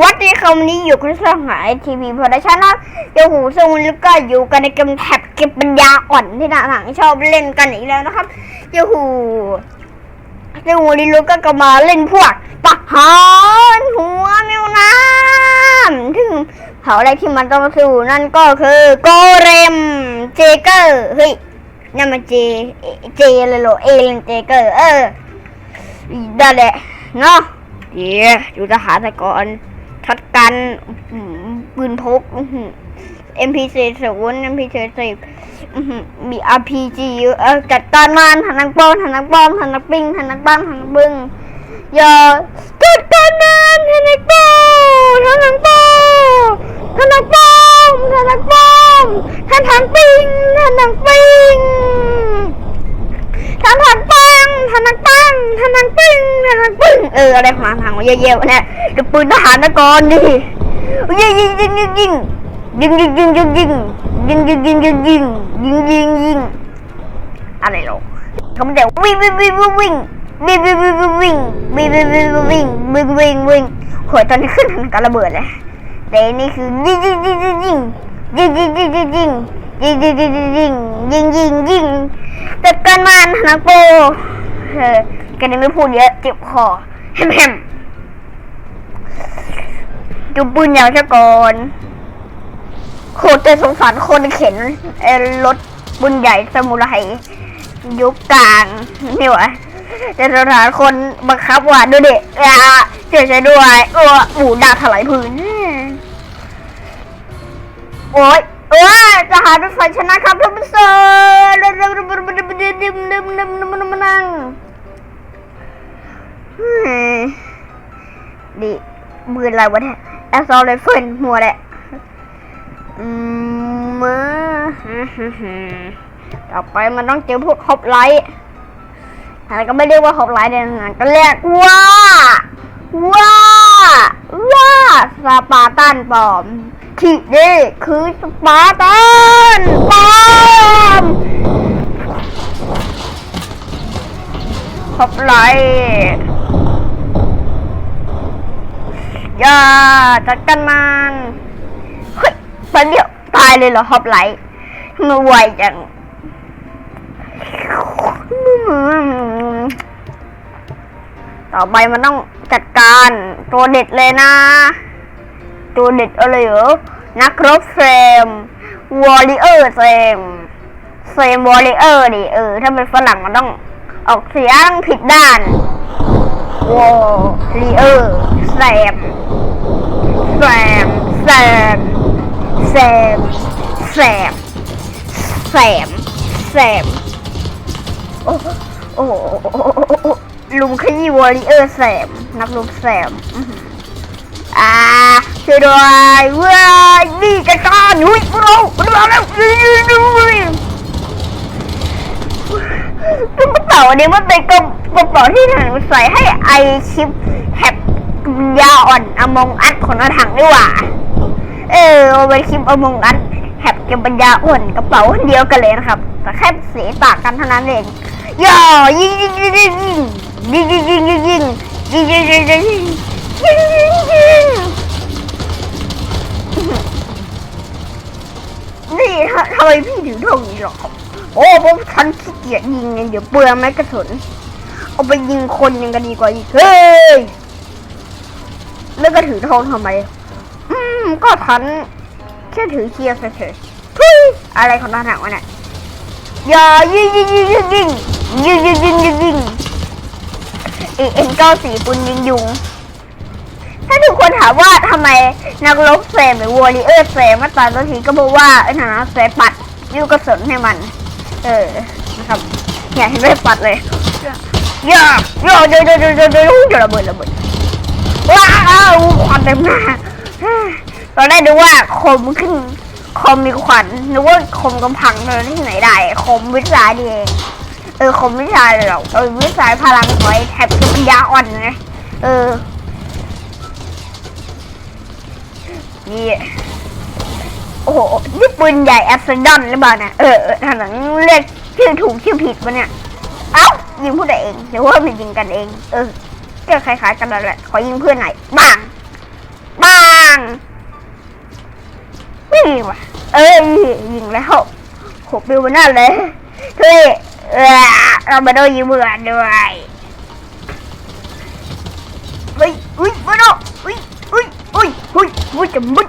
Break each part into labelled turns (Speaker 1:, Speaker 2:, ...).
Speaker 1: วัดในคำนี้อยู่กับสหายทีวีโปรดักชั่นนะเดี๋ยวหูสมุนแล้วก็อยู่กันในเกมแท็บเก็บปัญญาอ่อนที่หนาหลังชอบเล่นกันอีกแล้วนะครับเดี๋ยวหูเดี๋ยหูดิลูกก็กลับมาเล่นพวกปะหารหัวแมวน้ำถึงเผาอะไรที่มันต้องสู้นั่นก็คือโกเรมเจเกอร์เฮ้ยนั่นมันเจเจเลยเหรอเอเลนเจเกอร์เออได้แหละเนาะ เย่ดูทหารแต่ก่อนชัดกันปืนพก MP40 MP40 มี RPG เยอะจัดการมันทันนักป้อมทนนักป้อมทันนักปิงทันนักบ้านทนนักบึ้งอย่าจัดการมันทันักป้อมทันนักป้อมทันนักป้อมทันนักป้อมทันทักปิงทันักปิงทันทักปังทันักปังทันักปิงทนัก เอออะไรของมันทางวะเย่ๆวะเนี่ยดูปืนทหารนะก่อนดิยิงยิงยิงยิงยิงยิงยิงยิงยิงยิงยิงยิงยิงยิงยิงยิงยิงยิงอะไรหรอเขาไม่ได้วิ่งวิ่งวิ่งวิ่งวิ่งวิ่งวิ่งวิ่งวิ่งวิ่งวิ่งวิ่งวิ่งวิ่งวิ่งวิ่งโหยตอนนี้ขึ้นทางการระเบิดเลยแต่นี่คือยิงยิงยิงยิงยิงยิงยิงยิงยิงยิงยิงยิงยิงยิงยิงยิงยิงยิงจัดการมันนะโปเออแกันไม่พูดเยอะเจ็บคอ ฮมแฮมจุบปืนยาวชะกอนโคตรจะสงสารคนเข็นรถบุญใหญ่สมุไรยุบกลางนี่วะจะสถารคนบังคับว่าดูดิอะเสียใจด้วยโอ้หมูดาถลายพื้น โอ้ยโอ้ยจะหารถไฟชนะครับท่านผู้ชมนั่ง ดิมืออะไรวะเนี่ยแอสซอลไรเฟิลมัวแหละอืมมาต่อไปมันต้องเจอพวกฮอปไลท์อะไรก็ไม่เรียกว่าฮอปไลท์เดนงานก็เรียกว่าว่าว่าสปาร์ตันปลอมที่นี่คือสปาร์ตันปลอมขอบไหล อย่าจัดกันมันเฮ้ยแป๊บเดียวตายเลยเหรอฮอปไลท์ทำไมไวจังต่อไปมันต้องจัดการตัวเด็ดเลยนะ ตัวเด็ดอะไรเหรอ นักรบเฟรมวอริเออร์เฟรมเฟรมวอริเออร์ดิเออ ถ้าเป็นฝรั่งมันต้องออกเสียงผิดด้าน วอริเออร์แซมแซมแซมแซมแซมแซมแซมโอ้โหโอ้ลุมขยี้วอริเออร์แซมนักลุมแซมอ่าช่วยด้วยเว้ยนี่จัดการหุ้ยพวกเราพวกเราแล้ว กระเป๋าอันนี้มันเป็นกระกระเป๋าที่ถังใส่ให้ไอชิปแฮปยาอ่อนอมองอัดของเราถังดีกว่า เออเอาเป็นคลิปอมองอัดแฮปกับปัญญาอ่อนกระเป๋าเดียวกันเลยนะครับ แต่แค่สีต่างกันเท่านั้นเองย่อยิงยิงยิงยิงยิงยิงยิงยิงยิงยิงยิงยิงยิงยิงยิงยิงยิงยิงนี่ทำไมพี่ถึงท่องนี้หรอโอ้เพราะฉัน เกียจยิงไงเดี๋ยวเปลืองไม้กระสุนเอาไปยิงคนยังกันดีกว่าอีกเฮ้ยแล้วก็ถือทองทำไม อืม ก็ฉันแค่ถือเคียร์เฉยๆทุยอะไรของนางหนังวะเนี่ยอย่ายิงยิงยิงยิงยิงยิงยิงยิงยิงยิงเอ็นเก้าสี่ปุนยิงยุง ถ้าทุกคนถามว่าทำไมนักรบเซมหรือวอริเออร์เซมมาตายตัวทีก็เพราะว่าไอ้หนาเซปัดยูกระสุนให้มัน เออ ครับอย่าเห็นไหมปัดเลยย่าย่าเดี๋ยวเดี๋ยวเดี๋ยวเดี๋ยวเดี๋ยวระเบิดระเบิดว้าวควันเต็มหน้าตอนแรกนึกว่าคมขึ้นคมมีควันนึกว่าคมกำพังเลยที่ไหนได้ คมวิชาดีเองเออคมวิชาเลยหรอเออวิชาพลังหอยแถบปัญญาอ่อนไงเออนี่โอ้โหนี่ปืนใหญ่แอสเซนดอนหรือเปล่านี่ยเออเออทางหลังเรียก ชื่อถูกชื่อผิดวะเนี่ย เอ้ายิงผู้ใดเองเดี๋ยวว่ามันยิงกันเอง เออก็คล้ายๆกันแหละ ขอยิงเพื่อนหน่อยบ้างบ้างไม่ยิงว่ะ เอ้ยยิงแล้วหกบิวหน้าเลยเฮ้ยเรามาโดนยิงเบื่อด้วยเฮ้ยอุ้ยมาโดนอุ้ยอุ้ยอุ้ยอุ้ยอุ้ยจะมุด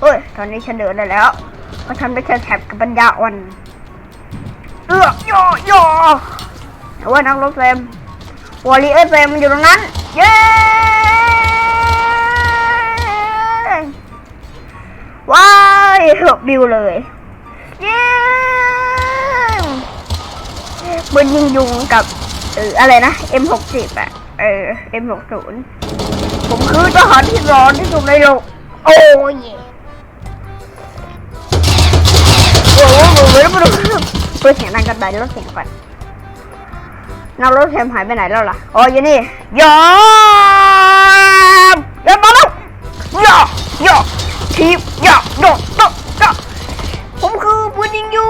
Speaker 1: เอ้ยตอนนี้ฉันเดินได้แล้วเขาทำได้แค่แถบกับปัญญาอ่อน เออย่อย่อแต่ว่านักรบเซมวอลเลย์เซมมันอยู่ตรงนั้น เย้ว้ายหลบบิวเลยเย้ปืนยิงยุงกับเอออะไรนะ M60 อะเออ M60 ผมคือทหารที่ร้อนที่สุดในโลก โอ้ยโอ้โหโอ้โหโอ้โหเสียงดังกันไปลดเสียงก่อนนักรถแทมหายไปไหนแล้วล่ะอ๋ออยู่นี่ยอมยอมมาแล้วยอยอทีบยอยอตกตกผมคือปืนยิงยุ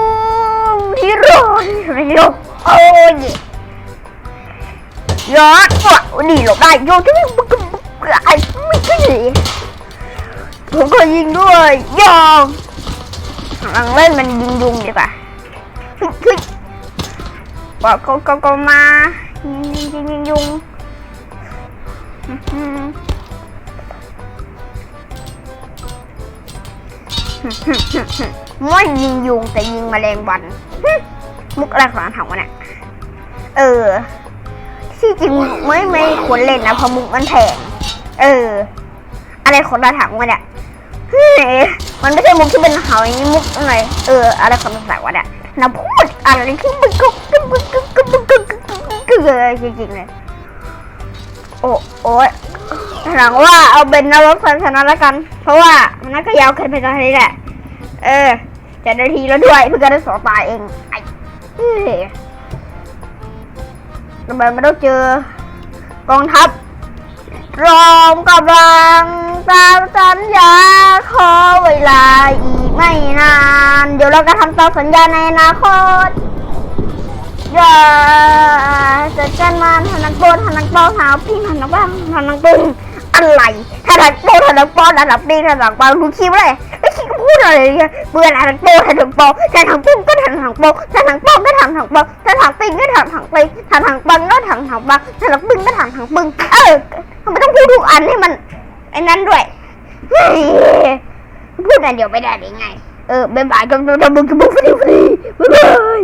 Speaker 1: งที่ร้อนในโลกโอ้ยยอดว่ะนี่หลบได้โยที่ไม่บึกบึกไอ้ไม่ใช่ผมก็ยิงด้วยยอมหลังเล่นมันยิงยุงดีกว่า บอกก็ก็ก็มายิงยิงยิงยิงยุงอื้อหือไม่ยิงยุงแต่ยิงแมลงวัน มุกอะไรของถังวะเนี่ยเออ ที่จริงไม่ไม่ควรเล่นนะเพราะมุกมันแพงเออ อะไรของตาถังวะเนี่ยมันไม่ใช่มุกที่เป็นเหาอย่างนี้มุกอะไรเออ อะไรของตาถังวะเนี่ย นะพูดอะไรที่มึงก็ก็มึงก็ก็มึงก็ก็ก็ก็เลยจริงๆเลยโอ้โอ้ยหลังว่าเอาเป็นนรกสันชนะแล้วกัน เพราะว่ามันน่าจะยาวเกินไปตอนนี้แหละ เออเจ็ดนาทีแล้วด้วยเพื่อได้สอตายเองไอ้ทำไมไม่ต้องเจอกองทัพรอมกำลังตามสัญญาขอเวลาอีก ไม่นาน เดี๋ยวเราจะทำตามสัญญาในอนาคตอย่าจัดการมันหันนังโปนหันนังเปาหาวพี่หันนังบ้างหันนังปึงอะไรหันนังโปนหันนังปอนหันนังปีหันนังเปาดูคิดเลยไม่คิดก็พูดอะไรเนี่ยเบื่อหันนังโปนหันนังเปาหันนังปึ้งก็หันนังโปหันนังเปาก็หันนังเปาหันนังปิงก็หันนังปิงหันนังปังก็หันนังปังหันนังปึ้งก็หันนังปึ้งเออทำไมต้องพูดทุกอันให้มันไอ้นั้นด้วยเฮ้ย พูดอันเดียวไม่ได้ยังไง เออบ๊ายบายกับตัวมึงกับมึงฟรีฟรีบ๊ายบาย